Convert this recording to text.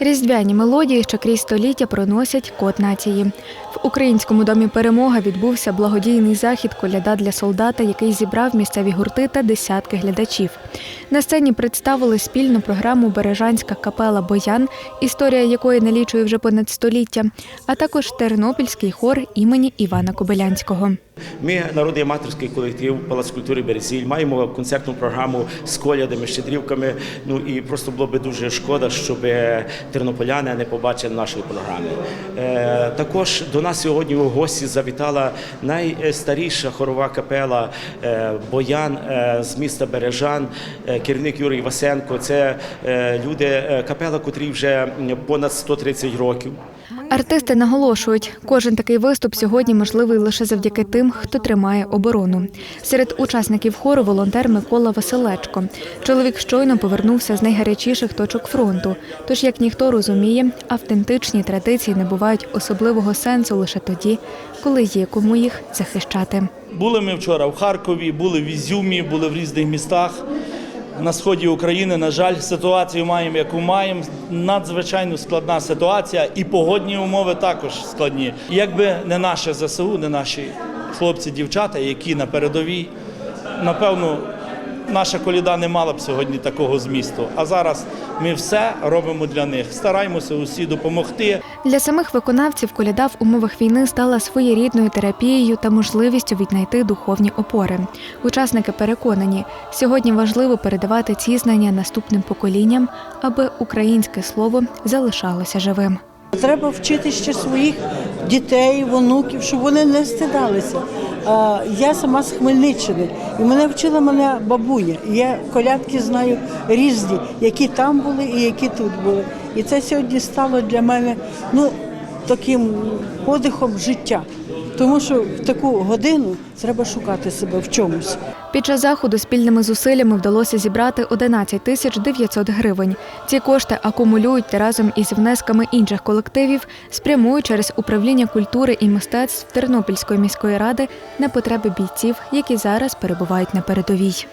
Різдвяні мелодії, що крізь століття проносять код нації. Українському домі перемога відбувся благодійний захід коляда для солдата, який зібрав місцеві гурти та десятки глядачів. На сцені представили спільну програму Бережанська капела Боян, історія якої налічує вже понад століття, а також Тернопільський хор імені Івана Кобилянського. Ми народний аматорський колектив Палац культури Березіль. Маємо концертну програму з колядами, щедрівками. Ну і просто було би дуже шкода, щоб тернополяни не побачили нашої програми. Також до нас сьогодні у гості завітала найстаріша хорова капела е, Боян е, з міста Бережан, е, керівник Юрій Васенко. Це люди капела, котрій вже понад 130 років. Артисти наголошують, кожен такий виступ сьогодні можливий лише завдяки тим, хто тримає оборону. Серед учасників хору волонтер Микола Василечко. Чоловік щойно повернувся з найгарячіших точок фронту. Тож, як ніхто розуміє, автентичні традиції набувають особливого сенсу лише тоді, коли є кому їх захищати. Були ми вчора в Харкові, були в Ізюмі, були в різних містах на сході України. На жаль, ситуацію маємо, яку маємо. Надзвичайно складна ситуація, і погодні умови також складні. Якби не наше ЗСУ, не наші хлопці, дівчата, які на передовій, напевно, наша коліда не мала б сьогодні такого змісту. А зараз ми все робимо для них. Стараємося усі допомогти. Для самих виконавців коляда в умовах війни стала своєрідною терапією та можливістю віднайти духовні опори. Учасники переконані, сьогодні важливо передавати ці знання наступним поколінням, аби українське слово залишалося живим. Треба вчити ще своїх дітей, онуків, щоб вони не стидалися. Я сама з Хмельниччини, і мене вчила мене бабуня. Я колядки знаю різні, які там були і які тут були. І це сьогодні стало для мене ну, таким подихом життя. Тому що в таку годину треба шукати себе в чомусь. Під час заходу спільними зусиллями вдалося зібрати 11 тисяч 900 гривень. Ці кошти акумулюють та разом із внесками інших колективів спрямують через управління культури і мистецтв Тернопільської міської ради на потреби бійців, які зараз перебувають на передовій.